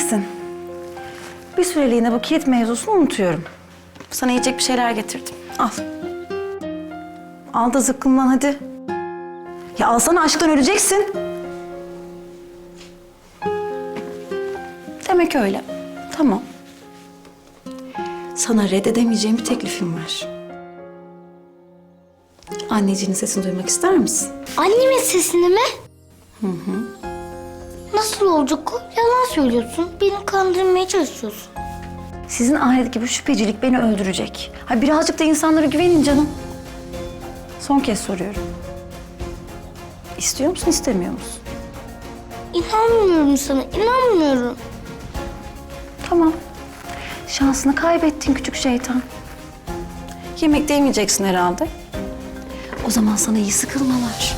iyisin. Bir süreliğine bu kilit mevzusunu unutuyorum. Sana yiyecek bir şeyler getirdim. Al. Al da zıkkımlan hadi. Ya alsana aşktan öleceksin. Demek öyle. Tamam. Sana reddedemeyeceğim bir teklifim var. Anneciğinin sesini duymak ister misin? Annemin sesini mi? Hı hı. Nasıl olacak o? Yalan söylüyorsun. Beni kandırmaya çalışıyorsun. Sizin ailede bu şüphecilik beni öldürecek. Ha birazcık da insanlara güvenin canım. Son kez soruyorum. İstiyor musun, istemiyor musun? İnanmıyorum sana, inanmıyorum. Tamam. Şansını kaybettin küçük şeytan. Yemek yemeyeceksin herhalde. O zaman sana iyi sıkılmalar.